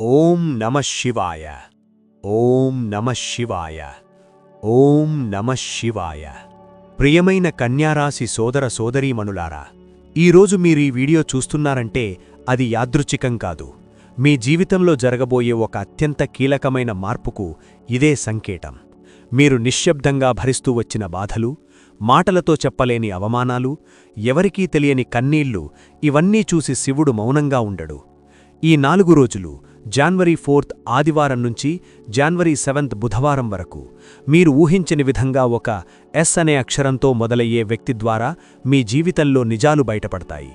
ఓం నమ శివాయ. ఓం నమ శివాయ. ఓం నమ శివాయ. ప్రియమైన కన్యారాశి సోదర సోదరీమణులారా ఈరోజు మీరు ఈ వీడియో చూస్తున్నారంటే అది యాదృచ్ఛికం కాదు. మీ జీవితంలో జరగబోయే ఒక అత్యంత కీలకమైన మార్పుకు ఇదే సంకేతం. మీరు నిశ్శబ్దంగా భరిస్తూ వచ్చిన బాధలు మాటలతో చెప్పలేని అవమానాలు ఎవరికీ తెలియని కన్నీళ్ళు ఇవన్నీ చూసి శివుడు మౌనంగా ఉండడు. ఈ నాలుగు రోజులు జాన్వరి ఫోర్త్ ఆదివారం నుంచి జాన్వరి సెవెంత్ బుధవారం వరకు మీరు ఊహించని విధంగా ఒక ఎస్ అనే అక్షరంతో మొదలయ్యే వ్యక్తి ద్వారా మీ జీవితంలో నిజాలు బయటపడతాయి.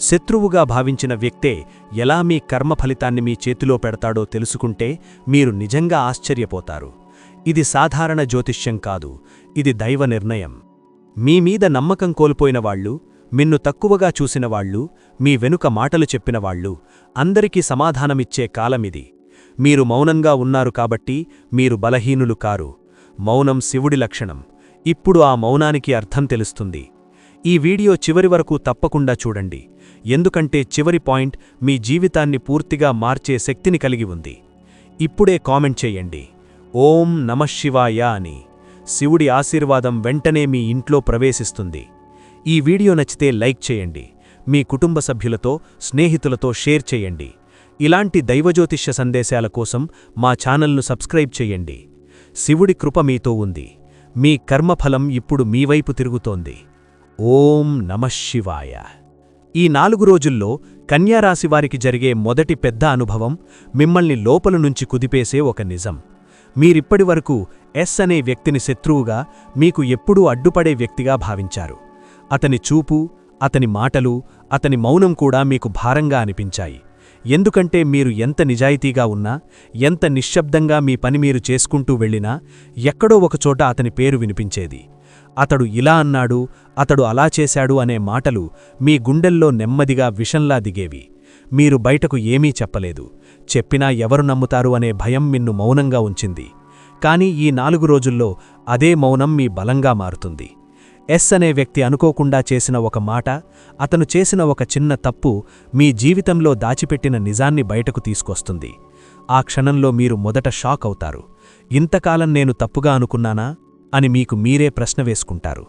శత్రువుగా భావించిన వ్యక్తే ఎలా మీ కర్మ ఫలితాన్ని మీ చేతిలో పెడతాడో తెలుసుకుంటే మీరు నిజంగా ఆశ్చర్యపోతారు. ఇది సాధారణ జ్యోతిష్యం కాదు ఇది దైవ నిర్ణయం. మీ మీద నమ్మకం కోల్పోయిన వాళ్ళు మిన్ను తక్కువగా చూసినవాళ్ళు మీ వెనుక మాటలు చెప్పినవాళ్ళు అందరికీ సమాధానమిచ్చే కాలమిది. మీరు మౌనంగా ఉన్నారు కాబట్టి మీరు బలహీనులు కారు. మౌనం శివుడి లక్షణం. ఇప్పుడు ఆ మౌనానికి అర్థం తెలుస్తుంది. ఈ వీడియో చివరి వరకు తప్పకుండా చూడండి. ఎందుకంటే చివరి పాయింట్ మీ జీవితాన్ని పూర్తిగా మార్చే శక్తిని కలిగి ఉంది. ఇప్పుడే కామెంట్ చేయండి. ఓం నమశివాయ అని. శివుడి ఆశీర్వాదం వెంటనే మీ ఇంట్లో ప్రవేశిస్తుంది. ఈ వీడియో నచ్చితే లైక్ చేయండి. మీ కుటుంబ సభ్యులతో స్నేహితులతో షేర్ చేయండి. ఇలాంటి దైవజ్యోతిష్య సందేశాల కోసం మా ఛానల్ను సబ్స్క్రైబ్ చేయండి. శివుడి కృప మీతో ఉంది. మీ కర్మఫలం ఇప్పుడు మీ వైపు తిరుగుతోంది. ఓం నమశివాయ ఈ నాలుగు రోజుల్లో కన్యారాశివారికి జరిగే మొదటి పెద్ద అనుభవం మిమ్మల్ని లోపల నుంచి కుదిపేసే ఒక నిజం. మీరిప్పటివరకు ఎస్ అనే వ్యక్తిని శత్రువుగా మీకు ఎప్పుడూ అడ్డుపడే వ్యక్తిగా భావించారు. అతని చూపు అతని మాటలు అతని మౌనం కూడా మీకు భారంగా అనిపించాయి. ఎందుకంటే మీరు ఎంత నిజాయితీగా ఉన్నా ఎంత నిశ్శబ్దంగా మీ పని మీరు చేసుకుంటూ వెళ్ళినా ఎక్కడో ఒకచోట అతని పేరు వినిపించేది. అతడు ఇలా అన్నాడు అతడు అలా చేశాడు అనే మాటలు మీ గుండెల్లో నెమ్మదిగా విషంలా దిగేవి. మీరు బయటకు ఏమీ చెప్పలేదు. చెప్పినా ఎవరు నమ్ముతారు అనే భయం మిన్ను మౌనంగా ఉంచింది. కాని ఈ నాలుగు రోజుల్లో అదే మౌనం మీ బలంగా మారుతుంది. ఎస్ అనే వ్యక్తి అనుకోకుండా చేసిన ఒక మాట అతను చేసిన ఒక చిన్న తప్పు మీ జీవితంలో దాచిపెట్టిన నిజాన్ని బయటకు తీసుకొస్తుంది. ఆ క్షణంలో మీరు మొదట షాక్ అవుతారు. ఇంతకాలం నేను తప్పుగా అనుకున్నానా? అని మీకు మీరే ప్రశ్న వేసుకుంటారు.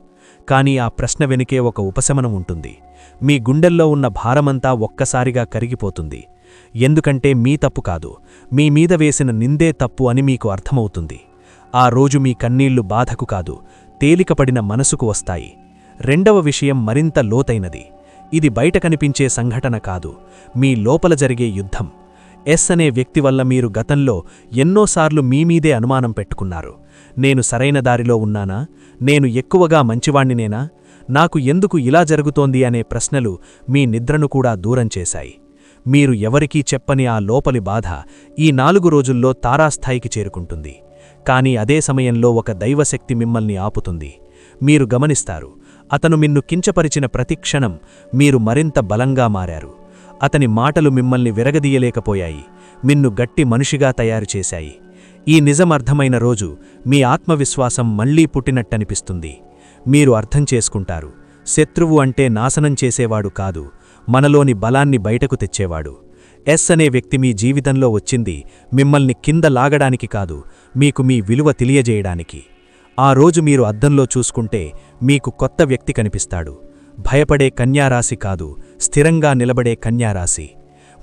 కానీ ఆ ప్రశ్న వెనుకే ఒక ఉపశమనం ఉంటుంది. మీ గుండెల్లో ఉన్న భారమంతా ఒక్కసారిగా కరిగిపోతుంది. ఎందుకంటే మీ తప్పు కాదు. మీ మీద వేసిన నిందే తప్పు అని మీకు అర్థమవుతుంది. ఆ రోజు మీ కన్నీళ్ళు బాధకు కాదు. తేలికపడిన మనసుకు వస్తాయి. రెండవ విషయం మరింత లోతైనది. ఇది బయట కనిపించే సంఘటన కాదు. మీ లోపల జరిగే యుద్ధం. ఎస్ అనే వ్యక్తి వల్ల మీరు గతంలో ఎన్నోసార్లు మీమీదే అనుమానం పెట్టుకున్నారు. నేను సరైన దారిలో ఉన్నానా? నేను ఎక్కువగా మంచివాణ్ణినేనా నాకు ఎందుకు ఇలా జరుగుతోంది అనే ప్రశ్నలు మీ నిద్రను కూడా దూరం చేశాయి. మీరు ఎవరికీ చెప్పని ఆ లోపలి బాధ ఈ నాలుగు రోజుల్లో తారాస్థాయికి చేరుకుంటుంది. కాని అదే సమయంలో ఒక దైవశక్తి మిమ్మల్ని ఆపుతుంది. మీరు గమనిస్తారు అతను మిన్ను కించపరిచిన ప్రతిక్షణం మీరు మరింత బలంగా మారారు. అతని మాటలు మిమ్మల్ని విరగదీయలేకపోయాయి మిన్ను గట్టి మనిషిగా తయారు చేశాయి. ఈ నిజం అర్థమైన రోజు మీ ఆత్మవిశ్వాసం మళ్ళీ పుట్టినట్టనిపిస్తుంది. మీరు అర్థం చేసుకుంటారు శత్రువు అంటే నాశనం చేసేవాడు కాదు మనలోని బలాన్ని బయటకు తెచ్చేవాడు. ఎస్ అనే వ్యక్తి మీ జీవితంలో వచ్చింది మిమ్మల్ని కింద లాగడానికి కాదు మీకు మీ విలువ తెలియజేయడానికి. ఆ రోజు మీరు అద్దంలో చూసుకుంటే మీకు కొత్త వ్యక్తి కనిపిస్తాడు. భయపడే కన్యారాశి కాదు స్థిరంగా నిలబడే కన్యారాశి.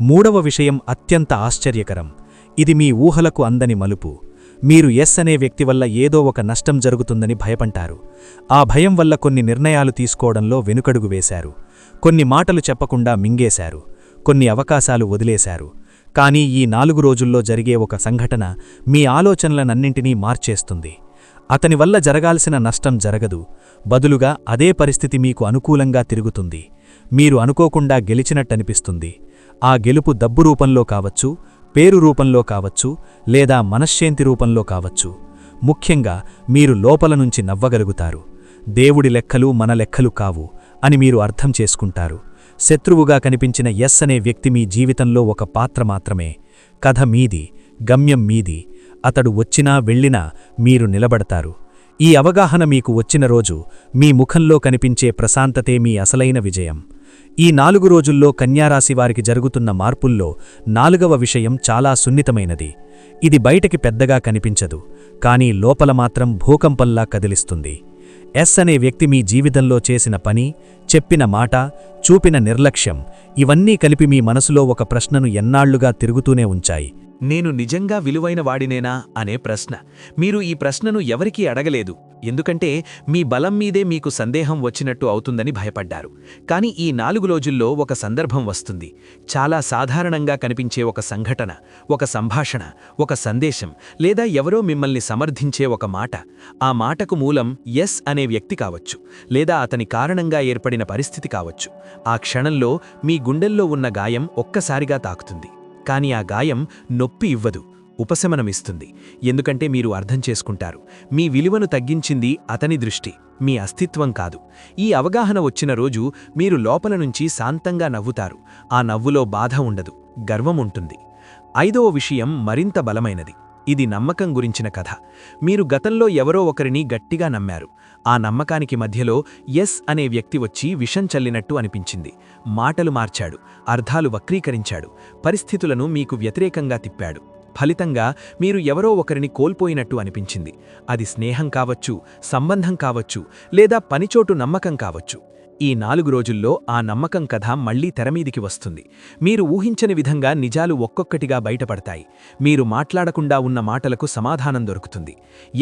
మూడవ విషయం అత్యంత ఆశ్చర్యకరం. ఇది మీ ఊహలకు అందని మలుపు. మీరు ఎస్ అనే వ్యక్తి వల్ల ఏదో ఒక నష్టం జరుగుతుందని భయపంటారు ఆ భయం వల్ల కొన్ని నిర్ణయాలు తీసుకోవడంలో వెనుకడుగు వేశారు. కొన్ని మాటలు చెప్పకుండా మింగేశారు. కొన్ని అవకాశాలు వదిలేశారు. కానీ ఈ నాలుగు రోజుల్లో జరిగే ఒక సంఘటన మీ ఆలోచనలనన్నింటినీ మార్చేస్తుంది. అతని వల్ల జరగాల్సిన నష్టం జరగదు. బదులుగా అదే పరిస్థితి మీకు అనుకూలంగా తిరుగుతుంది. మీరు అనుకోకుండా గెలిచినట్టనిపిస్తుంది. ఆ గెలుపు డబ్బు రూపంలో కావచ్చు పేరు రూపంలో కావచ్చు లేదా మనశ్శాంతి రూపంలో కావచ్చు. ముఖ్యంగా మీరు లోపల నుంచి నవ్వగలుగుతారు. దేవుడి లెక్కలు మన లెక్కలు కావు అని మీరు అర్థం చేసుకుంటారు. శత్రువుగా కనిపించిన ఎస్ అనే వ్యక్తి మీ జీవితంలో ఒక పాత్ర మాత్రమే. కథ మీది గమ్యం మీది. అతడు వచ్చినా వెళ్ళినా మీరు నిలబడతారు. ఈ అవగాహన మీకు వచ్చిన రోజు మీ ముఖంలో కనిపించే ప్రశాంతతే మీ అసలైన విజయం. ఈ నాలుగు రోజుల్లో కన్యారాశి వారికి జరుగుతున్న మార్పుల్లో నాలుగవ విషయం చాలా సున్నితమైనది. ఇది బయటకి పెద్దగా కనిపించదు కానీ లోపల మాత్రం భూకంపంలా కదిలిస్తుంది. ఎస్ అనే వ్యక్తి మీ జీవితంలో చేసిన పని చెప్పిన మాట చూపిన నిర్లక్ష్యం ఇవన్నీ కలిపి మీ మనసులో ఒక ప్రశ్నను ఎన్నాళ్ళుగా తిరుగుతూనే ఉంచాయి. నేను నిజంగా విలువైన వాడినేనా అనే ప్రశ్న. మీరు ఈ ప్రశ్నను ఎవరికీ అడగలేదు. ఎందుకంటే మీ బలం మీదే మీకు సందేహం వచ్చినట్టు అవుతుందని భయపడ్డారు. కానీ ఈ నాలుగు రోజుల్లో ఒక సందర్భం వస్తుంది. చాలా సాధారణంగా కనిపించే ఒక సంఘటన ఒక సంభాషణ ఒక సందేశం లేదా ఎవరో మిమ్మల్ని సమర్థించే ఒక మాట. ఆ మాటకు మూలం ఎస్ అనే వ్యక్తి కావచ్చు లేదా అతని కారణంగా ఏర్పడిన పరిస్థితి కావచ్చు. ఆ క్షణంలో మీ గుండెల్లో ఉన్న గాయం ఒక్కసారిగా తాకుతుంది. కానీ ఆ గాయం నొప్పి ఇవ్వదు ఉపశమనమిస్తుంది. ఎందుకంటే మీరు అర్థం చేసుకుంటారు. మీ విలువను తగ్గించింది అతని దృష్టి మీ అస్తిత్వం కాదు. ఈ అవగాహన వచ్చిన రోజు మీరు లోపల నుంచి శాంతంగా నవ్వుతారు. ఆ నవ్వులో బాధ ఉండదు గర్వం ఉంటుంది. ఐదవ విషయం మరింత బలమైనది. ఇది నమ్మకం గురించిన కథ. మీరు గతంలో ఎవరో ఒకరిని గట్టిగా నమ్మారు. ఆ నమ్మకానికి మధ్యలో ఎస్ అనే వ్యక్తి వచ్చి విషం చల్లినట్టు అనిపించింది. మాటలు మార్చాడు. అర్థాలు వక్రీకరించాడు. పరిస్థితులను మీకు వ్యతిరేకంగా తిప్పాడు. ఫలితంగా మీరు ఎవరో ఒకరిని కోల్పోయినట్టు అనిపించింది. అది స్నేహం కావచ్చు సంబంధం కావచ్చు లేదా పనిచోటు నమ్మకం కావచ్చు. ఈ నాలుగు రోజుల్లో ఆ నమ్మకం కథ మళ్ళీ తెరమీదికి వస్తుంది. మీరు ఊహించని విధంగా నిజాలు ఒక్కొక్కటిగా బయటపడతాయి. మీరు మాట్లాడకుండా ఉన్న మాటలకు సమాధానం దొరుకుతుంది.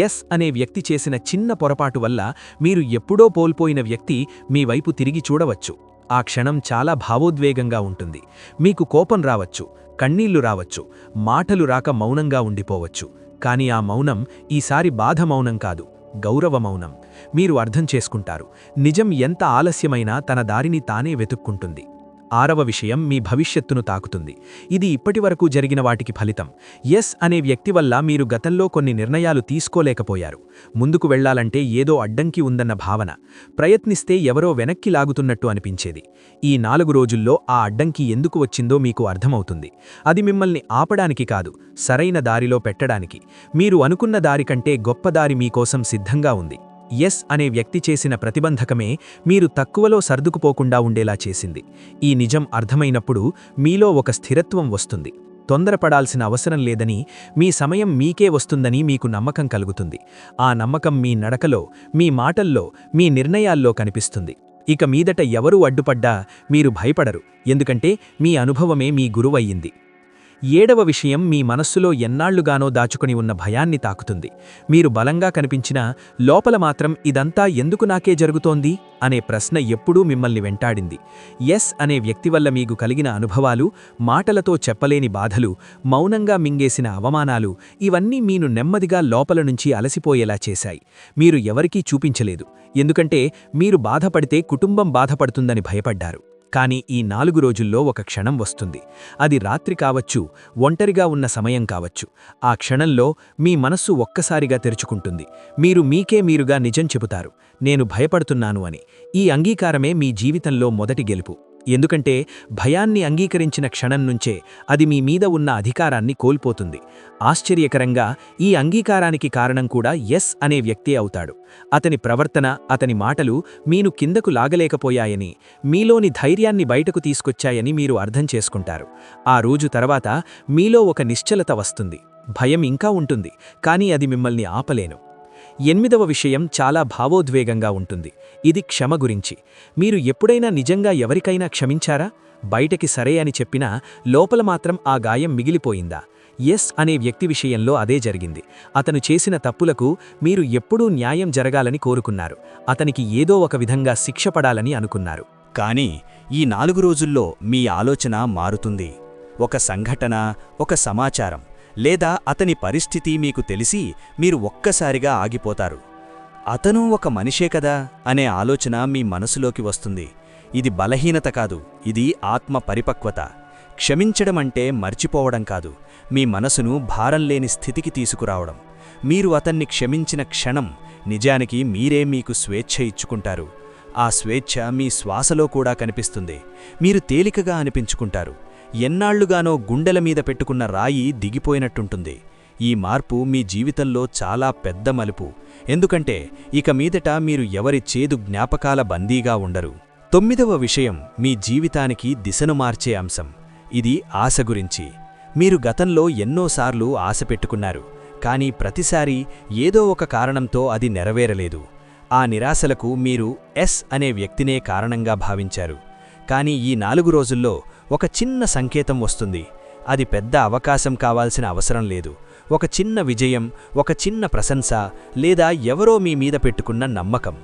ఎస్ అనే వ్యక్తి చేసిన చిన్న పొరపాటు వల్ల మీరు ఎప్పుడో పోల్పోయిన వ్యక్తి మీ వైపు తిరిగి చూడవచ్చు. ఆ క్షణం చాలా భావోద్వేగంగా ఉంటుంది. మీకు కోపం రావచ్చు కన్నీళ్ళు రావచ్చు మాటలు రాక మౌనంగా ఉండిపోవచ్చు. కాని ఆ మౌనం ఈసారి బాధ మౌనం కాదు. గౌరవమౌనం. మీరు అర్థం చేసుకుంటారు. నిజం ఎంత ఆలస్యమైనా తన దారిని తానే వెతుక్కుంటుంది. ఆరవ విషయం మీ భవిష్యత్తును తాకుతుంది. ఇది ఇప్పటివరకు జరిగిన వాటికి ఫలితం. ఎస్ అనే వ్యక్తి వల్ల మీరు గతంలో కొన్ని నిర్ణయాలు తీసుకోలేకపోయారు. ముందుకు వెళ్ళాలంటే ఏదో అడ్డంకి ఉందన్న భావన. ప్రయత్నిస్తే ఎవరో వెనక్కి లాగుతున్నట్టు అనిపించేది. ఈ నాలుగు రోజుల్లో ఆ అడ్డంకి ఎందుకు వచ్చిందో మీకు అర్థమవుతుంది. అది మిమ్మల్ని ఆపడానికి కాదు సరైన దారిలో పెట్టడానికి. మీరు అనుకున్న దారి కంటే గొప్ప దారి మీకోసం సిద్ధంగా ఉంది. ఎస్ అనే వ్యక్తి చేసిన ప్రతిబంధకమే మీరు తక్కువలో సర్దుకుపోకుండా ఉండేలా చేసింది. ఈ నిజం అర్థమైనప్పుడు మీలో ఒక స్థిరత్వం వస్తుంది. తొందరపడాల్సిన అవసరం లేదని మీ సమయం మీకే వస్తుందని మీకు నమ్మకం కలుగుతుంది. ఆ నమ్మకం మీ నడకలో మీ మాటల్లో మీ నిర్ణయాల్లో కనిపిస్తుంది. ఇక మీదట ఎవరూ అడ్డుపడ్డా మీరు భయపడరు. ఎందుకంటే మీ అనుభవమే మీ గురువయ్యింది. ఏడవ విషయం మీ మనస్సులో ఎన్నాళ్ళుగానో దాచుకుని ఉన్న భయాన్ని తాకుతుంది. మీరు బలంగా కనిపించినా లోపల మాత్రం ఇదంతా ఎందుకు నాకే జరుగుతోంది? అనే ప్రశ్న ఎప్పుడూ మిమ్మల్ని వెంటాడింది. ఎస్ అనే వ్యక్తి వల్ల మీకు కలిగిన అనుభవాలు మాటలతో చెప్పలేని బాధలు మౌనంగా మింగేసిన అవమానాలు ఇవన్నీ మీను నెమ్మదిగా లోపల నుంచి అలసిపోయేలా చేశాయి. మీరు ఎవరికీ చూపించలేదు. ఎందుకంటే మీరు బాధపడితే కుటుంబం బాధపడుతుందని భయపడ్డారు. కానీ ఈ నాలుగు రోజుల్లో ఒక క్షణం వస్తుంది. అది రాత్రి కావచ్చు ఒంటరిగా ఉన్న సమయం కావచ్చు. ఆ క్షణంలో మీ మనస్సు ఒక్కసారిగా తెరుచుకుంటుంది. మీరు మీకే మీరుగా నిజం చెబుతారు. నేను భయపడుతున్నాను అని. ఈ అంగీకారమే మీ జీవితంలో మొదటి గెలుపు. ఎందుకంటే భయాన్ని అంగీకరించిన క్షణం నుంచే అది మీ మీద ఉన్న అధికారాన్ని కోల్పోతుంది. ఆశ్చర్యకరంగా ఈ అంగీకారానికి కారణం కూడా ఎస్ అనే వ్యక్తే అవుతాడు. అతని ప్రవర్తన అతని మాటలు మీను కిందకు లాగలేకపోయాయని మీలోని ధైర్యాన్ని బయటకు తీసుకొచ్చాయని మీరు అర్థం చేసుకుంటారు. ఆ రోజు తర్వాత మీలో ఒక నిశ్చలత వస్తుంది. భయం ఇంకా ఉంటుంది కానీ అది మిమ్మల్ని ఆపలేను. ఎనిమిదవ విషయం చాలా భావోద్వేగంగా ఉంటుంది. ఇది క్షమ గురించి. మీరు ఎప్పుడైనా నిజంగా ఎవరికైనా క్షమించారా? బయటకి సరే అని చెప్పినా లోపల మాత్రం ఆ గాయం మిగిలిపోయిందా? ఎస్ అనే వ్యక్తి విషయంలో అదే జరిగింది. అతను చేసిన తప్పులకు మీరు ఎప్పుడూ న్యాయం జరగాలని కోరుకున్నారు. అతనికి ఏదో ఒక విధంగా శిక్ష పడాలని అనుకున్నారు. కానీ ఈ నాలుగు రోజుల్లో మీ ఆలోచన మారుతుంది. ఒక సంఘటన ఒక సమాచారం. లేదా అతని పరిస్థితి మీకు తెలిసి మీరు ఒక్కసారిగా ఆగిపోతారు. అతను ఒక మనిషే కదా అనే ఆలోచన మీ మనసులోకి వస్తుంది. ఇది బలహీనత కాదు ఇది ఆత్మ పరిపక్వత. క్షమించడమంటే మర్చిపోవడం కాదు మీ మనసును భారం లేని స్థితికి తీసుకురావడం. మీరు అతన్ని క్షమించిన క్షణం నిజానికి మీరే మీకు స్వేచ్ఛ ఇచ్చుకుంటారు. ఆ స్వేచ్ఛ మీ శ్వాసలో కూడా కనిపిస్తుంది. మీరు తేలికగా అనిపించుకుంటారు. ఎన్నాళ్ళుగానో గుండెల మీద పెట్టుకున్న రాయి దిగిపోయినట్టుంటుంది. ఈ మార్పు మీ జీవితంలో చాలా పెద్ద మలుపు. ఎందుకంటే ఇక మీదట మీరు ఎవరి చేదు జ్ఞాపకాల బందీగా ఉండరు. తొమ్మిదవ విషయం మీ జీవితానికి దిశను మార్చే అంశం. ఇది ఆశ గురించి. మీరు గతంలో ఎన్నోసార్లు ఆశ పెట్టుకున్నారు. కానీ ప్రతిసారి ఏదో ఒక కారణంతో అది నెరవేరలేదు. ఆ నిరాశలకు మీరు ఎస్ అనే వ్యక్తినే కారణంగా భావించారు. కానీ ఈ నాలుగు రోజుల్లో ఒక చిన్న సంకేతం వస్తుంది. అది పెద్ద అవకాశం కావాల్సిన అవసరం లేదు. ఒక చిన్న విజయం ఒక చిన్న ప్రశంస లేదా ఎవరో మీ మీద పెట్టుకున్న నమ్మకం.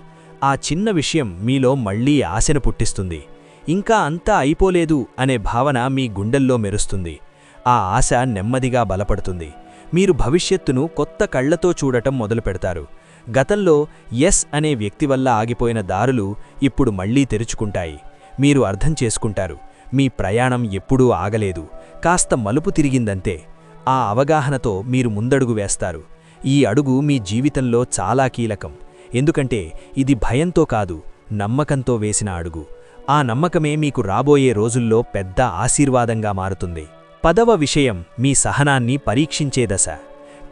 ఆ చిన్న విషయం మీలో మళ్ళీ ఆశను పుట్టిస్తుంది. ఇంకా అంతా అయిపోలేదు అనే భావన మీ గుండెల్లో మెరుస్తుంది. ఆ ఆశ నెమ్మదిగా బలపడుతుంది. మీరు భవిష్యత్తును కొత్త కళ్ళతో చూడటం మొదలుపెడతారు. గతంలో ఎస్ అనే వ్యక్తి వల్ల ఆగిపోయిన దారులు ఇప్పుడు మళ్ళీ తెరుచుకుంటాయి. మీరు అర్థం చేసుకుంటారు. మీ ప్రయాణం ఎప్పుడూ ఆగలేదు. కాస్త మలుపు తిరిగిందంతే. ఆ అవగాహనతో మీరు ముందడుగు వేస్తారు. ఈ అడుగు మీ జీవితంలో చాలా కీలకం. ఎందుకంటే ఇది భయంతో కాదు నమ్మకంతో వేసిన అడుగు. ఆ నమ్మకమే మీకు రాబోయే రోజుల్లో పెద్ద ఆశీర్వాదంగా మారుతుంది. పదవ విషయం మీ సహనాన్ని పరీక్షించే దశ.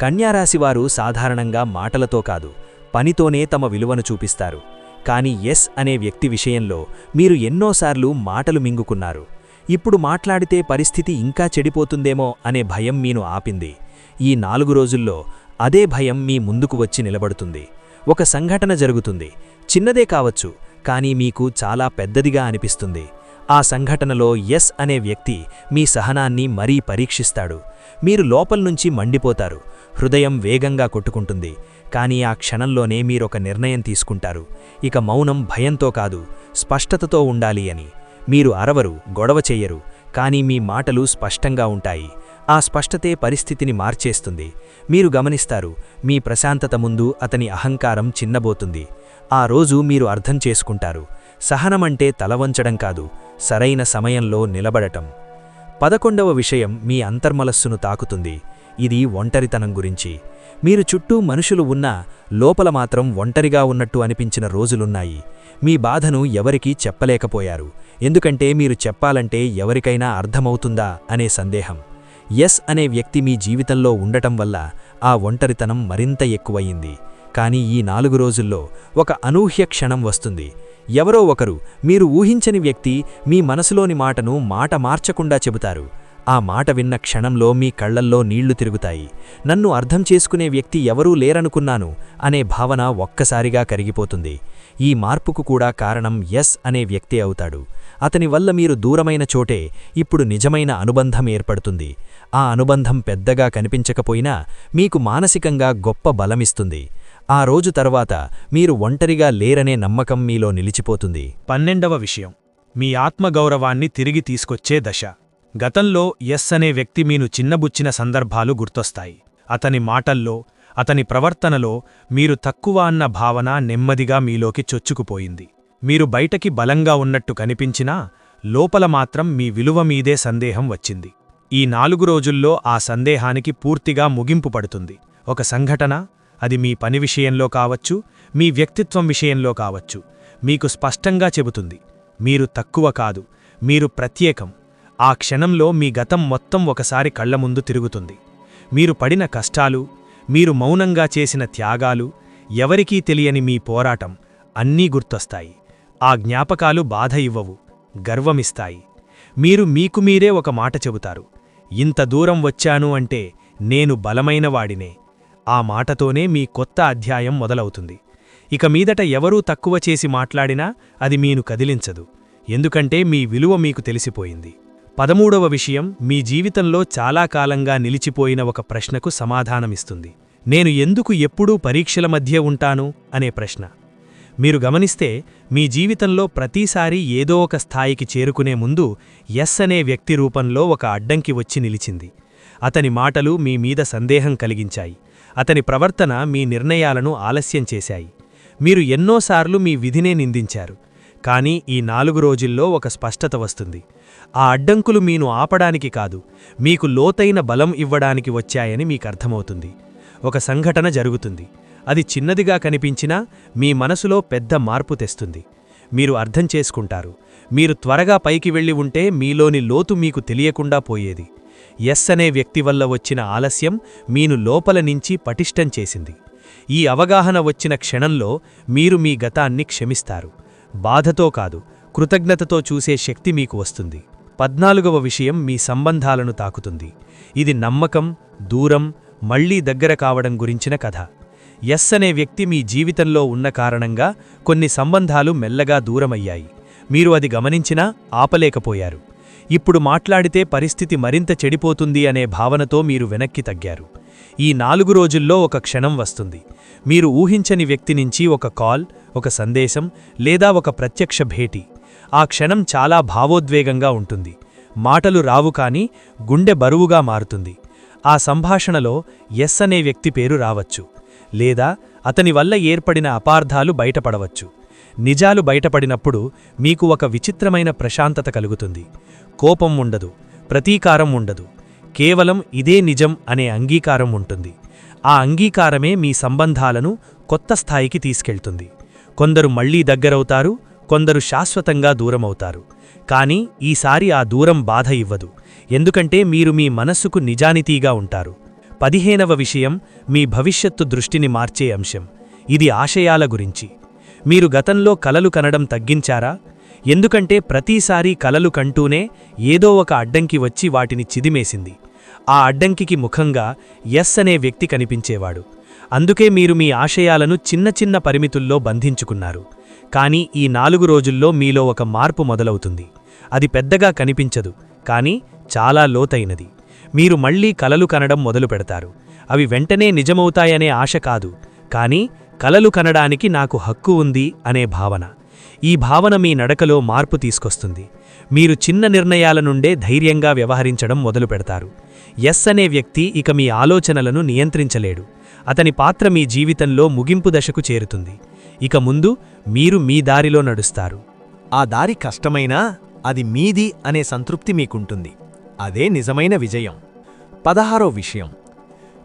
కన్యారాశివారు సాధారణంగా మాటలతో కాదు పనితోనే తమ విలువను చూపిస్తారు. కానీ ఎస్ అనే వ్యక్తి విషయంలో మీరు ఎన్నోసార్లు మాటలు మింగుకున్నారు. ఇప్పుడు మాట్లాడితే పరిస్థితి ఇంకా చెడిపోతుందేమో అనే భయం మీను ఆపింది. ఈ నాలుగు రోజుల్లో అదే భయం మీ ముందుకు వచ్చి నిలబడుతుంది. ఒక సంఘటన జరుగుతుంది. చిన్నదే కావచ్చు కానీ మీకు చాలా పెద్దదిగా అనిపిస్తుంది. ఆ సంఘటనలో ఎస్ అనే వ్యక్తి మీ సహనాన్ని మరీ పరీక్షిస్తాడు. మీరు లోపల్నుంచి మండిపోతారు. హృదయం వేగంగా కొట్టుకుంటుంది. కానీ ఆ క్షణంలోనే మీరొక నిర్ణయం తీసుకుంటారు. ఇక మౌనం భయంతో కాదు స్పష్టతతో ఉండాలి అని. మీరు అరవరు గొడవ చెయ్యరు కానీ మీ మాటలు స్పష్టంగా ఉంటాయి. ఆ స్పష్టతే పరిస్థితిని మార్చేస్తుంది. మీరు గమనిస్తారు మీ ప్రశాంతత ముందు అతని అహంకారం చిన్నబోతుంది. ఆ రోజు మీరు అర్థం చేసుకుంటారు. సహనమంటే తలవంచడం కాదు సరైన సమయంలో నిలబడటం. పదకొండవ విషయం మీ అంతర్మలస్సును తాకుతుంది. ఇది ఒంటరితనం గురించి. మీరు చుట్టూ మనుషులు ఉన్నా లోపల మాత్రం ఒంటరిగా ఉన్నట్టు అనిపించిన రోజులున్నాయి. మీ బాధను ఎవరికీ చెప్పలేకపోయారు. ఎందుకంటే మీరు చెప్పాలంటే ఎవరికైనా అర్థమవుతుందా అనే సందేహం. ఎస్ అనే వ్యక్తి మీ జీవితంలో ఉండటం వల్ల ఆ ఒంటరితనం మరింత ఎక్కువయింది కానీ ఈ నాలుగు రోజుల్లో ఒక అనూహ్య క్షణం వస్తుంది. ఎవరో ఒకరు మీరు ఊహించని వ్యక్తి మీ మనసులోని మాటను మాట మార్చకుండా చెబుతారు. ఆ మాట విన్న క్షణంలో మీ కళ్ళల్లో నీళ్ళు తిరుగుతాయి. నన్ను అర్థం చేసుకునే వ్యక్తి ఎవరూ లేరనుకున్నాను అనే భావన ఒక్కసారిగా కరిగిపోతుంది. ఈ మార్పుకు కూడా కారణం ఎస్ అనే వ్యక్తి అవుతాడు. అతని వల్ల మీరు దూరమైన చోటే ఇప్పుడు నిజమైన అనుబంధం ఏర్పడుతుంది. ఆ అనుబంధం పెద్దగా కనిపించకపోయినా మీకు మానసికంగా గొప్ప బలమిస్తుంది. ఆ రోజు తర్వాత మీరు ఒంటరిగా లేరనే నమ్మకం మీలో నిలిచిపోతుంది. పన్నెండవ విషయం. మీ ఆత్మగౌరవాన్ని తిరిగి తీసుకొచ్చే దశ. గతంలో ఎస్ అనే వ్యక్తి మీను చిన్నబుచ్చిన సందర్భాలు గుర్తొస్తాయి. అతని మాటల్లో అతని ప్రవర్తనలో మీరు తక్కువ అన్న భావన నెమ్మదిగా మీలోకి చొచ్చుకుపోయింది. మీరు బయటకి బలంగా ఉన్నట్టు కనిపించినా లోపల మాత్రం మీ విలువ మీదే సందేహం వచ్చింది. ఈ నాలుగు రోజుల్లో ఆ సందేహానికి పూర్తిగా ముగింపు పడుతుంది. ఒక సంఘటన అది మీ పని విషయంలో కావచ్చు మీ వ్యక్తిత్వం విషయంలో కావచ్చు మీకు స్పష్టంగా చెబుతుంది. మీరు తక్కువ కాదు మీరు ప్రత్యేకం. ఆ క్షణంలో మీ గతం మొత్తం ఒకసారి కళ్ళ ముందు తిరుగుతుంది. మీరు పడిన కష్టాలు మీరు మౌనంగా చేసిన త్యాగాలు ఎవరికీ తెలియని మీ పోరాటం అన్నీ గుర్తొస్తాయి. ఆ జ్ఞాపకాలు బాధ ఇవ్వవు గర్వమిస్తాయి. మీరు మీకు మీరే ఒక మాట చెబుతారు ఇంత దూరం వచ్చాను అంటే నేను బలమైనవాడినే. ఆ మాటతోనే మీ కొత్త అధ్యాయం మొదలవుతుంది. ఇక మీదట ఎవరూ తక్కువ చేసి మాట్లాడినా అది మీను కదిలించదు ఎందుకంటే మీ విలువ మీకు తెలిసిపోయింది. పదమూడవ విషయం మీ జీవితంలో చాలా కాలంగా నిలిచిపోయిన ఒక ప్రశ్నకు సమాధానమిస్తుంది. నేను ఎందుకు ఎప్పుడూ పరీక్షల మధ్య ఉంటాను? అనే ప్రశ్న. మీరు గమనిస్తే మీ జీవితంలో ప్రతిసారి ఏదో ఒక స్థాయికి చేరుకునే ముందు ఎస్ అనే వ్యక్తి రూపంలో ఒక అడ్డంకి వచ్చి నిలిచింది. అతని మాటలు మీ మీద సందేహం కలిగించాయి. అతని ప్రవర్తన మీ నిర్ణయాలను ఆలస్యం చేశాయి. మీరు ఎన్నోసార్లు మీ విధినే నిందించారు. కానీ ఈ నాలుగు రోజుల్లో ఒక స్పష్టత వస్తుంది. ఆ అడ్డంకులు మీను ఆపడానికి కాదు మీకు లోతైన బలం ఇవ్వడానికి వచ్చాయని మీకర్థమవుతుంది. ఒక సంఘటన జరుగుతుంది. అది చిన్నదిగా కనిపించినా మీ మనసులో పెద్ద మార్పు తెస్తుంది. మీరు అర్థం చేసుకుంటారు. మీరు త్వరగా పైకి వెళ్ళి ఉంటే మీలోని లోతు మీకు తెలియకుండా పోయేది. ఎస్ అనే వ్యక్తి వల్ల వచ్చిన ఆలస్యం మీను లోపల నుంచి పటిష్టం చేసింది. ఈ అవగాహన వచ్చిన క్షణంలో మీరు మీ గతాన్ని క్షమిస్తారు. బాధతో కాదు కృతజ్ఞతతో చూసే శక్తి మీకు వస్తుంది. పద్నాలుగవ విషయం మీ సంబంధాలను తాకుతుంది. ఇది నమ్మకం దూరం మళ్ళీ దగ్గర కావడం గురించిన కథ. ఎస్ అనే వ్యక్తి మీ జీవితంలో ఉన్న కారణంగా కొన్ని సంబంధాలు మెల్లగా దూరమయ్యాయి. మీరు అది గమనించినా ఆపలేకపోయారు. ఇప్పుడు మాట్లాడితే పరిస్థితి మరింత చెడిపోతుంది అనే భావనతో మీరు వెనక్కి తగ్గారు. ఈ నాలుగు రోజుల్లో ఒక క్షణం వస్తుంది. మీరు ఊహించని వ్యక్తి నుంచి ఒక కాల్ ఒక సందేశం లేదా ఒక ప్రత్యక్ష భేటీ. ఆ క్షణం చాలా భావోద్వేగంగా ఉంటుంది. మాటలు రావు కాని గుండె బరువుగా మారుతుంది. ఆ సంభాషణలో ఎస్ అనే వ్యక్తి పేరు రావచ్చు. లేదా అతని వల్ల ఏర్పడిన అపార్థాలు బయటపడవచ్చు. నిజాలు బయటపడినప్పుడు మీకు ఒక విచిత్రమైన ప్రశాంతత కలుగుతుంది. కోపం ఉండదు. ప్రతీకారం ఉండదు. కేవలం ఇదే నిజం అనే అంగీకారం ఉంటుంది. ఆ అంగీకారమే మీ సంబంధాలను కొత్త స్థాయికి తీసుకెళ్తుంది. కొందరు మళ్ళీ దగ్గరవుతారు కొందరు శాశ్వతంగా దూరమవుతారు. కానీ ఈసారి ఆ దూరం బాధ ఇవ్వదు. ఎందుకంటే మీరు మీ మనస్సుకు నిజానితీగా ఉంటారు. పదిహేనవ విషయం మీ భవిష్యత్తు దృష్టిని మార్చే అంశం. ఇది ఆశయాల గురించి. మీరు గతంలో కలలు కనడం తగ్గించారా? ఎందుకంటే ప్రతిసారీ కలలు కంటూనే ఏదో ఒక అడ్డంకి వచ్చి వాటిని చిదిమేసింది. ఆ అడ్డంకికి ముఖంగా ఎస్ అనే వ్యక్తి కనిపించేవాడు. అందుకే మీరు మీ ఆశయాలను చిన్న చిన్న పరిమితుల్లో బంధించుకున్నారు. కానీ ఈ నాలుగు రోజుల్లో మీలో ఒక మార్పు మొదలవుతుంది. అది పెద్దగా కనిపించదు కానీ చాలా లోతైనది. మీరు మళ్ళీ కలలు కనడం మొదలు పెడతారు. అవి వెంటనే నిజమవుతాయనే ఆశ కాదు కానీ కలలు కనడానికి నాకు హక్కు ఉంది అనే భావన. ఈ భావన మీ నడకలో మార్పు తీసుకొస్తుంది. మీరు చిన్న నిర్ణయాల నుండే ధైర్యంగా వ్యవహరించడం మొదలు పెడతారు ఎస్ అనే వ్యక్తి ఇక మీ ఆలోచనలను నియంత్రించలేడు. అతని పాత్ర మీ జీవితంలో ముగింపు దశకు చేరుతుంది. ఇక ముందు మీరు మీ దారిలో నడుస్తారు. ఆ దారి కష్టమైనా అది మీది అనే సంతృప్తి మీకుంటుంది. అదే నిజమైన విజయం. పదహారో విషయం.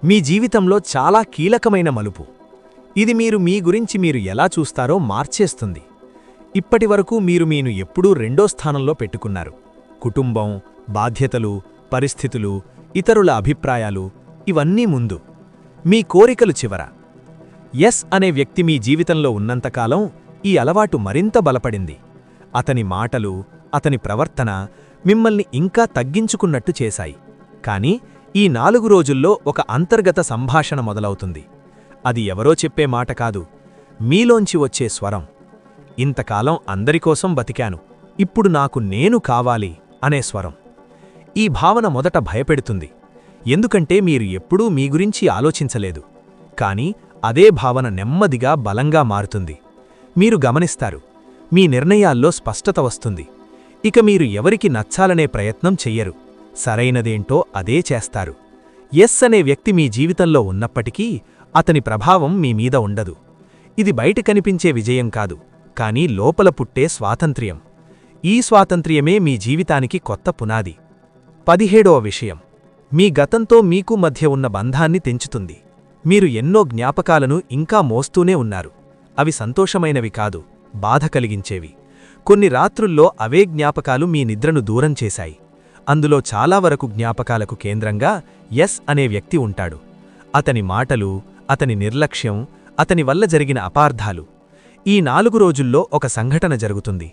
మీ జీవితంలో చాలా కీలకమైన మలుపు. ఇది మీరు మీ గురించి మీరు ఎలా చూస్తారో మార్చేస్తుంది. ఇప్పటివరకు మీరు మీను ఎప్పుడూ రెండో స్థానంలో పెట్టుకున్నారు. కుటుంబం బాధ్యతలు పరిస్థితులు ఇతరుల అభిప్రాయాలు ఇవన్నీ ముందు. మీ కోరికలు చివర. ఎస్ అనే వ్యక్తి మీ జీవితంలో ఉన్నంతకాలం ఈ అలవాటు మరింత బలపడింది. అతని మాటలు అతని ప్రవర్తన మిమ్మల్ని ఇంకా తగ్గించుకున్నట్టు చేశాయి. కాని ఈ నాలుగు రోజుల్లో ఒక అంతర్గత సంభాషణ మొదలవుతుంది. అది ఎవరో చెప్పే మాట కాదు మీలోంచి వచ్చే స్వరం. ఇంతకాలం అందరికోసం బతికాను ఇప్పుడు నాకు నేను కావాలి అనే స్వరం. ఈ భావన మొదట భయపెడుతుంది. ఎందుకంటే మీరు ఎప్పుడూ మీ గురించి ఆలోచించలేదు. కాని అదే భావన నెమ్మదిగా బలంగా మారుతుంది. మీరు గమనిస్తారు మీ నిర్ణయాల్లో స్పష్టత వస్తుంది. ఇక మీరు ఎవరికి నచ్చాలనే ప్రయత్నం చెయ్యరు. సరైనదేంటో అదే చేస్తారు. ఎస్ అనే వ్యక్తి మీ జీవితంలో ఉన్నప్పటికీ అతని ప్రభావం మీ మీద ఉండదు. ఇది బయట కనిపించే విజయం కాదు కానీ లోపల పుట్టే స్వాతంత్ర్యం. ఈ స్వాతంత్ర్యమే మీ జీవితానికి కొత్త పునాది. పదిహేడవ విషయం. మీ గతంతో మీకు మధ్య ఉన్న బంధాన్ని తెంచుతుంది. మీరు ఎన్నో జ్ఞాపకాలను ఇంకా మోస్తూనే ఉన్నారు. అవి సంతోషమైనవి కాదు బాధ కలిగించేవి. కొన్ని రాత్రుల్లో అవే జ్ఞాపకాలు మీ నిద్రను దూరం చేశాయి. అందులో చాలా వరకు జ్ఞాపకాలకు కేంద్రంగా ఎస్ అనే వ్యక్తి ఉంటాడు. అతని మాటలు అతని నిర్లక్ష్యం అతని వల్ల జరిగిన అపార్థాలు. ఈ నాలుగు రోజుల్లో ఒక సంఘటన జరుగుతుంది.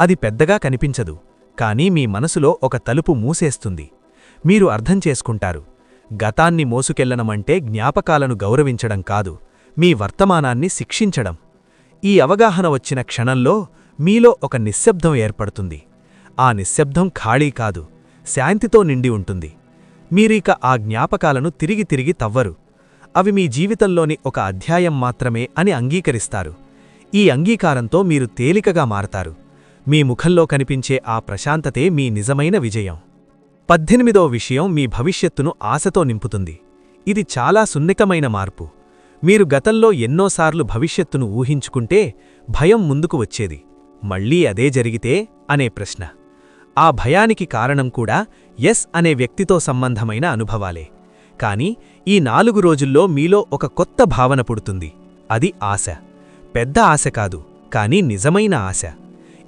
అది పెద్దగా కనిపించదు కానీ మీ మనసులో ఒక తలుపు మూసేస్తుంది. మీరు అర్థం చేసుకుంటారు. గతాన్ని మోసుకెళ్ళనమంటే జ్ఞాపకాలను గౌరవించడం కాదు మీ వర్తమానాన్ని శిక్షించడం. ఈ అవగాహన వచ్చిన క్షణంలో మీలో ఒక నిశ్శబ్దం ఏర్పడుతుంది. ఆ నిశ్శబ్దం ఖాళీ కాదు శాంతితో నిండి ఉంటుంది. మీరిక ఆ జ్ఞాపకాలను తిరిగి తిరిగి తవ్వరు. అవి మీ జీవితంలోని ఒక అధ్యాయం మాత్రమే అని అంగీకరిస్తారు. ఈ అంగీకారంతో మీరు తేలికగా మారతారు. మీ ముఖంలో కనిపించే ఆ ప్రశాంతతే మీ నిజమైన విజయం. పద్దెనిమిదో విషయం మీ భవిష్యత్తును ఆశతో నింపుతుంది. ఇది చాలా సున్నితమైన మార్పు. మీరు గతంలో ఎన్నోసార్లు భవిష్యత్తును ఊహించుకుంటే భయం ముందుకు వచ్చేది. మళ్ళీ అదే జరిగితే? అనే ప్రశ్న. ఆ భయానికి కారణం కూడా ఎస్ అనే వ్యక్తితో సంబంధమైన అనుభవాలే. కాని ఈ నాలుగు రోజుల్లో మీలో ఒక కొత్త భావన పుడుతుంది. అది ఆశ. పెద్ద ఆశ కాదు కాని నిజమైన ఆశ.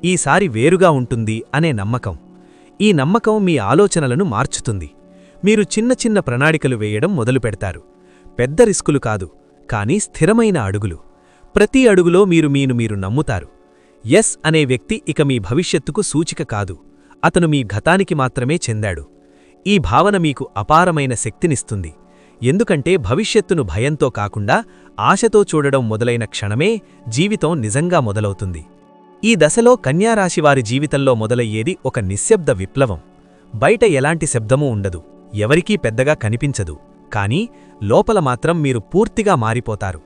ఈసారి వేరుగా ఉంటుంది అనే నమ్మకం. ఈ నమ్మకం మీ ఆలోచనలను మార్చుతుంది. మీరు చిన్న చిన్న ప్రణాళికలు వేయడం మొదలు పెడతారు. పెద్ద రిస్కులు కాదు కానీ స్థిరమైన అడుగులు. ప్రతి అడుగులో మీరు మీను మీరు నమ్ముతారు. ఎస్ అనే వ్యక్తి ఇక మీ భవిష్యత్తుకు సూచిక కాదు. అతను మీ గతానికి మాత్రమే చెందాడు. ఈ భావన మీకు అపారమైన శక్తినిస్తుంది. ఎందుకంటే భవిష్యత్తును భయంతో కాకుండా ఆశతో చూడడం మొదలైన క్షణమే జీవితం నిజంగా మొదలవుతుంది. ఈ దశలో కన్యారాశివారి జీవితంలో మొదలయ్యేది ఒక నిశ్శబ్ద విప్లవం. బయట ఎలాంటి శబ్దమూ ఉండదు. ఎవరికీ పెద్దగా కనిపించదు. కానీ లోపల మాత్రం మీరు పూర్తిగా మారిపోతారు.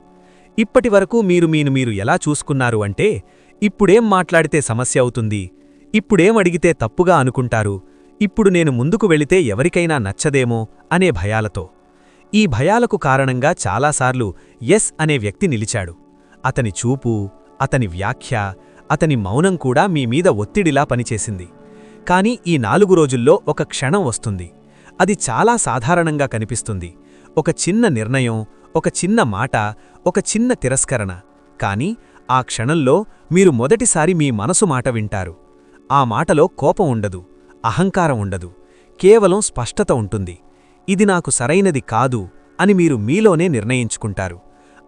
ఇప్పటివరకు మీరు మీను మీరు ఎలా చూసుకున్నారు అంటే ఇప్పుడేం మాట్లాడితే సమస్య అవుతుంది ఇప్పుడేం అడిగితే తప్పుగా అనుకుంటారు ఇప్పుడు నేను ముందుకు వెళితే ఎవరికైనా నచ్చదేమో అనే భయాలతో. ఈ భయాలకు కారణంగా చాలాసార్లు ఎస్ అనే వ్యక్తి నిలిచాడు. అతని చూపు అతని వ్యాఖ్య అతని మౌనం కూడా మీ మీద ఒత్తిడిలా పనిచేసింది. కాని ఈ నాలుగు రోజుల్లో ఒక క్షణం వస్తుంది. అది చాలా సాధారణంగా కనిపిస్తుంది. ఒక చిన్న నిర్ణయం ఒక చిన్న మాట ఒక చిన్న తిరస్కరణ. కాని ఆ క్షణంలో మీరు మొదటిసారి మీ మనసు మాట వింటారు. ఆ మాటలో కోపం ఉండదు అహంకారం ఉండదు కేవలం స్పష్టత ఉంటుంది. ఇది నాకు సరైనది కాదు అని మీరు మీలోనే నిర్ణయించుకుంటారు.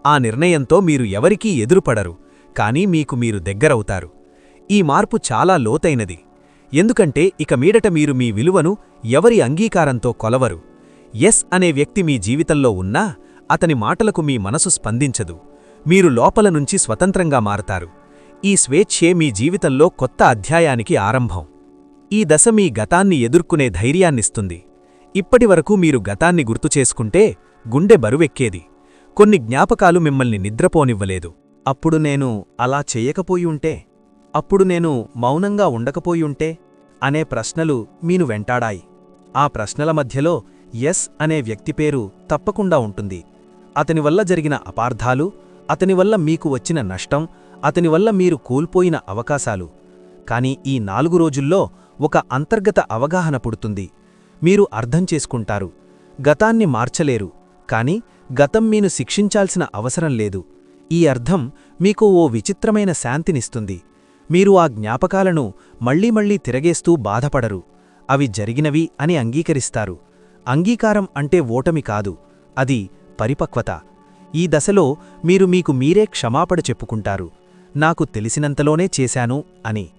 ఆ నిర్ణయంతో మీరు ఎవరికీ ఎదురుపడరు. కానీ మీకు మీరు దగ్గరవుతారు. ఈ మార్పు చాలా లోతైనది. ఎందుకంటే ఇక మీడట మీరు మీ విలువను ఎవరి అంగీకారంతో కొలవరు. ఎస్ అనే వ్యక్తి మీ జీవితంలో ఉన్నా అతని మాటలకు మీ మనసు స్పందించదు. మీరు లోపల నుంచి స్వతంత్రంగా మారతారు. ఈ స్వేచ్ఛే మీ జీవితంలో కొత్త అధ్యాయానికి ఆరంభం. ఈ దశ మీ గతాన్ని ఎదుర్కొనే ధైర్యాన్నిస్తుంది. ఇప్పటివరకు మీరు గతాన్ని గుర్తుచేసుకుంటే గుండె బరువెక్కేది. కొన్ని జ్ఞాపకాలు మిమ్మల్ని నిద్రపోనివ్వలేదు. అప్పుడు నేను అలా చెయ్యకపోయుంటే అప్పుడు నేను మౌనంగా ఉండకపోయుంటే? అనే ప్రశ్నలు మీను వెంటాడాయి. ఆ ప్రశ్నల మధ్యలో ఎస్ అనే వ్యక్తి పేరు తప్పకుండా ఉంటుంది. అతని వల్ల జరిగిన అపార్థాలు అతని వల్ల మీకు వచ్చిన నష్టం అతని వల్ల మీరు కోల్పోయిన అవకాశాలు. కాని ఈ నాలుగు రోజుల్లో ఒక అంతర్గత అవగాహన పుడుతుంది. మీరు అర్థం చేసుకుంటారు. గతాన్ని మార్చలేరు. కాని గతం మీను శిక్షించాల్సిన అవసరం లేదు. ఈ అర్థం మీకు ఓ విచిత్రమైన శాంతినిస్తుంది. మీరు ఆ జ్ఞాపకాలను మళ్ళీ మళ్ళీ తిరగేస్తూ బాధపడరు. అవి జరిగినవి అని అంగీకరిస్తారు. అంగీకారం అంటే ఓటమి కాదు అది పరిపక్వత. ఈ దశలో మీరు మీకు మీరే క్షమాపణ చెప్పుకుంటారు. నాకు తెలిసినంతలోనే చేశాను అని.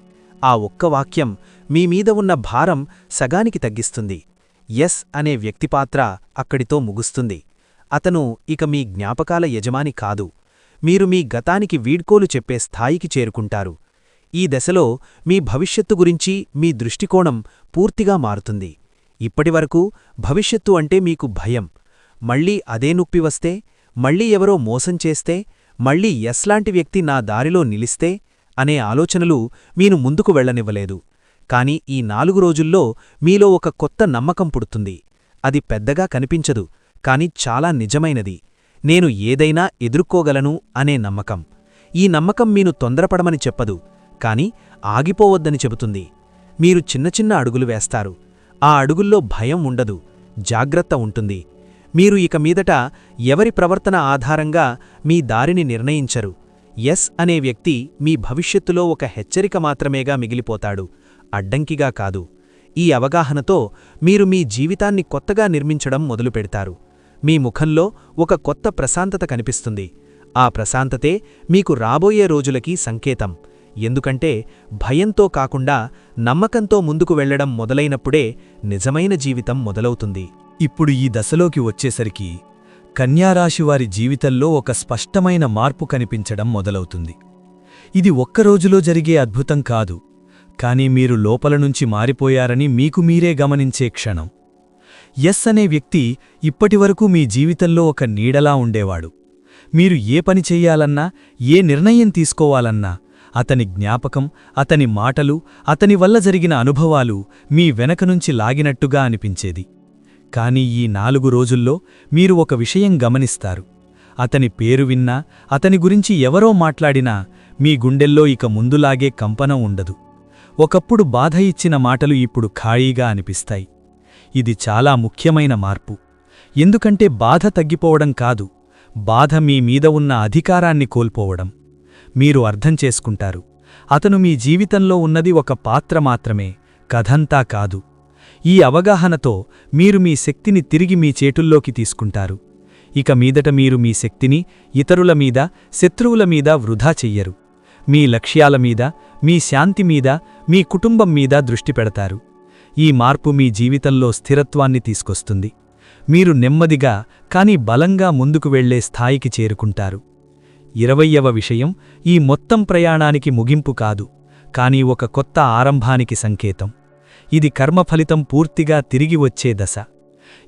ఆ ఒక్క వాక్యం మీమీద ఉన్న భారం సగానికి తగ్గిస్తుంది. ఎస్ అనే వ్యక్తిపాత్ర అక్కడితో ముగుస్తుంది. అతను ఇక మీ జ్ఞాపకాల యజమాని కాదు. మీరు మీ గతానికి వీడ్కోలు చెప్పే స్థాయికి చేరుకుంటారు. ఈ దశలో మీ భవిష్యత్తు గురించి మీ దృష్టికోణం పూర్తిగా మారుతుంది. ఇప్పటివరకు భవిష్యత్తు అంటే మీకు భయం. మళ్ళీ అదే నొప్పి వస్తే మళ్ళీ ఎవరో మోసం చేస్తే మళ్ళీ ఎస్లాంటి వ్యక్తి నా దారిలో నిలిస్తే అనే ఆలోచనలు మీను ముందుకు వెళ్ళనివ్వలేదు కాని ఈ నాలుగు రోజుల్లో మీలో ఒక కొత్త నమ్మకం పుడుతుంది. అది పెద్దగా కనిపించదు కాని చాలా నిజమైనది. నేను ఏదైనా ఎదుర్కోగలను అనే నమ్మకం. ఈ నమ్మకం మీను తొందరపడమని చెప్పదు కాని ఆగిపోవద్దని చెబుతుంది. మీరు చిన్న చిన్న అడుగులు వేస్తారు. ఆ అడుగుల్లో భయం ఉండదు జాగ్రత్త ఉంటుంది. మీరు ఇక మీదట ఎవరి ప్రవర్తన ఆధారంగా మీ దారిని నిర్ణయించరు. ఎస్ అనే వ్యక్తి మీ భవిష్యత్తులో ఒక హెచ్చరిక మాత్రమేగా మిగిలిపోతాడు అడ్డంకిగా కాదు. ఈ అవగాహనతో మీరు మీ జీవితాన్ని కొత్తగా నిర్మించడం మొదలుపెడతారు. మీ ముఖంలో ఒక కొత్త ప్రశాంతత కనిపిస్తుంది. ఆ ప్రశాంతతే మీకు రాబోయే రోజులకి సంకేతం. ఎందుకంటే భయంతో కాకుండా నమ్మకంతో ముందుకు వెళ్ళడం మొదలైనప్పుడే నిజమైన జీవితం మొదలవుతుంది. ఇప్పుడు ఈ దశలోకి వచ్చేసరికి కన్యారాశివారి జీవితంలో ఒక స్పష్టమైన మార్పు కనిపించడం మొదలవుతుంది. ఇది ఒక్కరోజులో జరిగే అద్భుతం కాదు కాని మీరు లోపల నుంచి మారిపోయారని మీకు మీరే గమనించే క్షణం. ఎస్ అనే వ్యక్తి ఇప్పటివరకు మీ జీవితంలో ఒక నీడలా ఉండేవాడు. మీరు ఏ పని చెయ్యాలన్నా ఏ నిర్ణయం తీసుకోవాలన్నా అతని జ్ఞాపకం అతని మాటలు అతని వల్ల జరిగిన అనుభవాలు మీ వెనక నుంచి లాగినట్టుగా అనిపించేది. కాని ఈ నాలుగు రోజుల్లో మీరు ఒక విషయం గమనిస్తారు. అతని పేరు విన్నా అతని గురించి ఎవరో మాట్లాడినా మీ గుండెల్లో ఇక ముందులాగే కంపనం ఉండదు. ఒకప్పుడు బాధ ఇచ్చిన మాటలు ఇప్పుడు ఖాళీగా అనిపిస్తాయి. ఇది చాలా ముఖ్యమైన మార్పు. ఎందుకంటే బాధ తగ్గిపోవడం కాదు బాధ మీ మీద ఉన్న అధికారాన్ని కోల్పోవడం. మీరు అర్థం చేసుకుంటారు. అతను మీ జీవితంలో ఉన్నది ఒక పాత్ర మాత్రమే కథంతా కాదు. ఈ అవగాహనతో మీరు మీ శక్తిని తిరిగి మీ చేటుల్లోకి తీసుకుంటారు. ఇక మీదట మీరు మీ శక్తిని ఇతరుల మీద శత్రువుల మీద వృధా చెయ్యరు. మీ లక్ష్యాల మీద మీ శాంతి మీద మీ కుటుంబం మీద దృష్టి పెడతారు. ఈ మార్పు మీ జీవితంలో స్థిరత్వాన్ని తీసుకొస్తుంది. మీరు నెమ్మదిగా కానీ బలంగా ముందుకు వెళ్ళే స్థాయికి చేరుకుంటారు. ఇరవయ్యవ విషయం ఈ మొత్తం ప్రయాణానికి ముగింపు కాదు కానీ ఒక కొత్త ఆరంభానికి సంకేతం. ఇది కర్మఫలితం పూర్తిగా తిరిగి వచ్చే దశ.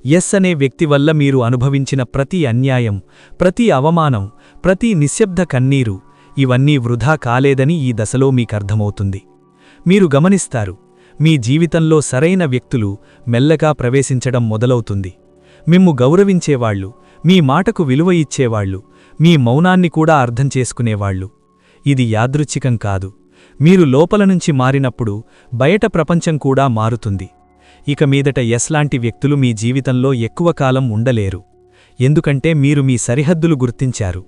ఎస్ అనే వ్యక్తి వల్ల మీరు అనుభవించిన ప్రతి అన్యాయం ప్రతి అవమానం ప్రతి నిశ్శబ్ద కన్నీరు ఇవన్నీ వృధా కాలేదని ఈ దశలో మీకర్థమవుతుంది మీరు గమనిస్తారు మీ జీవితంలో సరైన వ్యక్తులు మెల్లగా ప్రవేశించడం మొదలవుతుంది. మిమ్ము గౌరవించేవాళ్ళు మీ మాటకు విలువ ఇచ్చేవాళ్ళు మీ మౌనాన్ని కూడా అర్థం చేసుకునేవాళ్ళు ఇది యాదృచ్ఛికం కాదు. మీరు లోపల నుంచి మారినప్పుడు బయట ప్రపంచం కూడా మారుతుంది. ఇక మీదట ఎస్లాంటి వ్యక్తులు మీ జీవితంలో ఎక్కువ కాలం ఉండలేరు. ఎందుకంటే మీరు మీ సరిహద్దులు గుర్తించారు.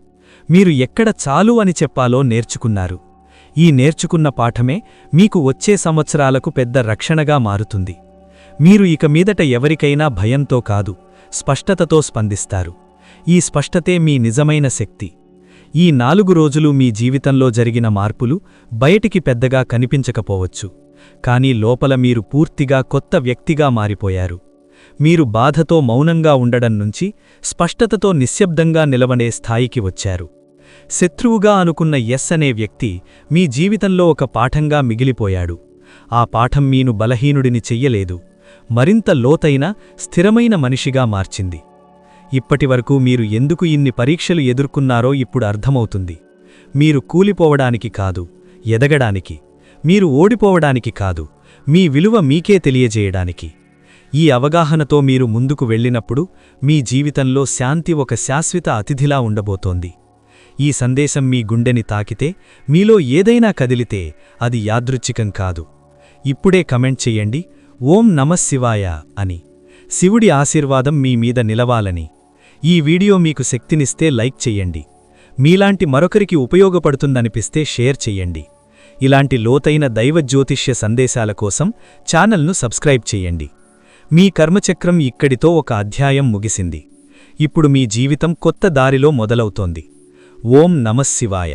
మీరు ఎక్కడ చాలు అని చెప్పాలో నేర్చుకున్నారు. ఈ నేర్చుకున్న పాఠమే మీకు వచ్చే సంవత్సరాలకు పెద్ద రక్షణగా మారుతుంది. మీరు ఇక మీదట ఎవరికైనా భయంతో కాదు స్పష్టతతో స్పందిస్తారు. ఈ స్పష్టతే మీ నిజమైన శక్తి. ఈ నాలుగు రోజులు మీ జీవితంలో జరిగిన మార్పులు బయటికి పెద్దగా కనిపించకపోవచ్చు. కానీ లోపల మీరు పూర్తిగా కొత్త వ్యక్తిగా మారిపోయారు. మీరు బాధతో మౌనంగా ఉండడం నుంచి స్పష్టతతో నిశ్శబ్దంగా నిలవనే స్థాయికి వచ్చారు. శత్రువుగా అనుకున్న ఎస్ అనే వ్యక్తి మీ జీవితంలో ఒక పాఠంగా మిగిలిపోయాడు. ఆ పాఠం మీను బలహీనుడిని చెయ్యలేదు. మరింత లోతైన స్థిరమైన మనిషిగా మార్చింది. ఇప్పటివరకు మీరు ఎందుకు ఇన్ని పరీక్షలు ఎదుర్కొన్నారో ఇప్పుడు అర్థమవుతుంది. మీరు కూలిపోవడానికి కాదు ఎదగడానికి. మీరు ఓడిపోవడానికి కాదు మీ విలువ మీకే తెలియజేయడానికి. ఈ అవగాహనతో మీరు ముందుకు వెళ్ళినప్పుడు మీ జీవితంలో శాంతి ఒక శాశ్వత అతిథిలా ఉండబోతోంది. ఈ సందేశం మీ గుండెని తాకితే మీలో ఏదైనా కదిలితే అది యాదృచ్ఛికం కాదు. ఇప్పుడే కమెంట్ చెయ్యండి ఓం నమశివాయ అని. శివుడి ఆశీర్వాదం మీ మీద నిలవాలని. ఈ వీడియో మీకు శక్తినిస్తే లైక్ చెయ్యండి మీలాంటి మరొకరికి ఉపయోగపడుతుందనిపిస్తే షేర్ చెయ్యండి ఇలాంటి లోతైన దైవ జ్యోతిష్య సందేశాల కోసం ఛానల్ను సబ్స్క్రైబ్ చెయ్యండి మీ కర్మచక్రం ఇక్కడితో ఒక అధ్యాయం ముగిసింది. ఇప్పుడు మీ జీవితం కొత్త దారిలో మొదలవుతోంది. ఓం నమశివాయ